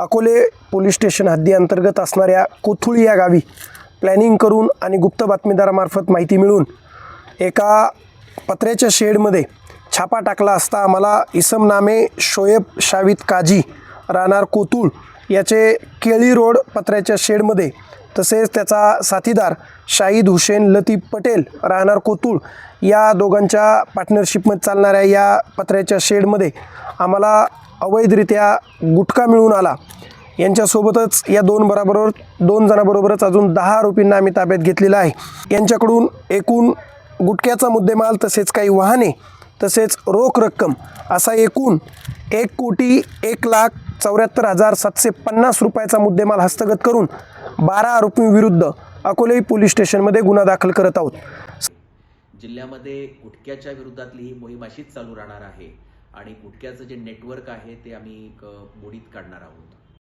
Akole police station हद्दी अंतर्गत असणाऱ्या कोथुळी या गावी प्लॅनिंग करून आणि गुप्त बातमीदारामार्फत माहिती मिळून एका पत्र्याच्या शेडमध्ये छापा टाकला असता आम्हाला इसम नामे शोएब शावित काजी राहणार कोतुळ याचे केळी रोड पत्र्याच्या शेडमध्ये तसेच त्याचा साथीदार शाहीद हुसेन लतीफ पटेल राहणार कोतुळ या दोघांच्या पार्टनरशिपमध्ये चालणाऱ्या या पत्र्याच्या शेडमध्ये आम्हाला अवैधरित्या गुटखा मिळून आला. यांच्यासोबतच या दोन बराबरोबर दोन जणांबरोबरच अजून दहा आरोपींना आम्ही ताब्यात घेतलेला आहे. यांच्याकडून एकूण गुटख्याचा मुद्देमाल तसेच काही वाहने तसेच रोख रक्कम असा एकूण एक कोटी एक लाख चौऱ्याहत्तर हजार सातशे पन्नास रुपयाचा मुद्देमाल हस्तगत करून बारा आरोपींविरुद्ध अकोले पोलीस स्टेशनमध्ये गुन्हा दाखल करत आहोत. जिल्ह्यामध्ये गुटख्याच्या विरोधातली ही मोहीम अशीच चालू राहणार आहे आणि गुटख्याचं जे नेटवर्क आहे ते आम्ही मोडीत काढणार आहोत.